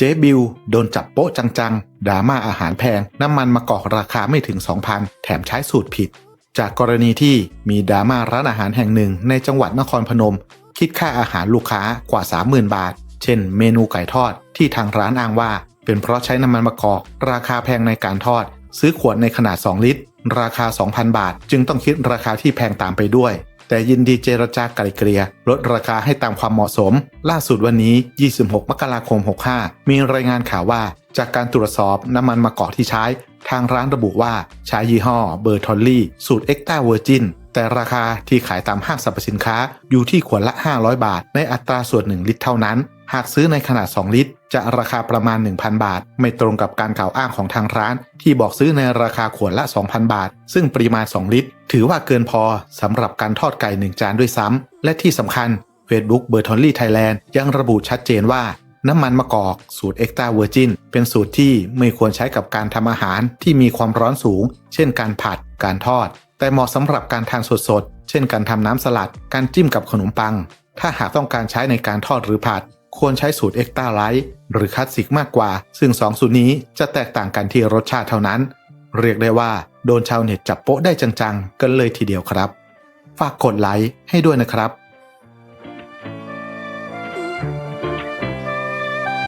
เจ๊บิวโดนจับโป๊ะจังๆดราม่าอาหารแพง น้ำมันมะกอกราคาไม่ถึง 2,000 แถมใช้สูตรผิด จากกรณีที่มีดราม่าร้านอาหารแห่งหนึ่งในจังหวัดนครพนม คิดค่าอาหารลูกค้ากว่า 30,000 บาท เช่น เมนูไก่ทอดที่ทางร้านอ้างว่า เป็นเพราะใช้น้ำมันมะกอกราคาแพงในการทอด ซื้อขวดในขนาด 2 ลิตร ราคา 2,000 บาท จึงต้องคิดราคาที่แพงตามไปด้วย แต่ยินดีเจรจาไกลเกลี่ยลดราคาให้ตามความเหมาะสม ล่าสุดวันนี้ 26 มกราคม 65 มีรายงานข่าวว่า จากการตรวจสอบน้ำมันมะกอกที่ใช้ ทางร้านระบุว่าใช้ยี่ห้อเบอร์ทอลลี่ สูตรเอ็กต้าเวอร์จินแต่ราคาที่ขายตามห้างสรรพสินค้าอยู่ที่ขวดละ 500 บาท ในอัตราส่วน 1 ลิตรเท่านั้น หากซื้อในขนาด 2 ลิตร จะราคาประมาณ 1,000 บาท ไม่ตรงกับการกล่าวอ้างของทางร้าน ที่บอกซื้อในราคาขวดละ 2,000 บาท ซึ่งปริมาณ 2 ลิตร ถือว่าเกินพอสำหรับการทอดไก่1จานด้วยซ้ำ และที่สำคัญ Facebook เบอร์ทอลลี่ไทยแลนด์ยังระบุชัดเจนว่าน้ำมันมะกอก สูตรเอ็กตาเวอร์จินเป็นสูตรที่ไม่ควรใช้กับการทำอาหารที่มีความร้อนสูง เช่นการผัด การทอด แต่เหมาะสำหรับการทานสดๆ เช่นการทำน้ำสลัด การจิ้มกับขนมปัง ถ้าหากต้องการใช้ในการทอดหรือผัด ควรใช้สูตรเอ็กตาไลท์หรือคลาสสิกมากกว่า ซึ่งสองสูตรนี้จะแตกต่างกันที่รสชาติเท่านั้น เรียกได้ว่าโดนชาวเน็ตจับโป๊ะได้จังๆ กันเลยทีเดียวครับ ฝากกดไลค์ให้ด้วยนะครับ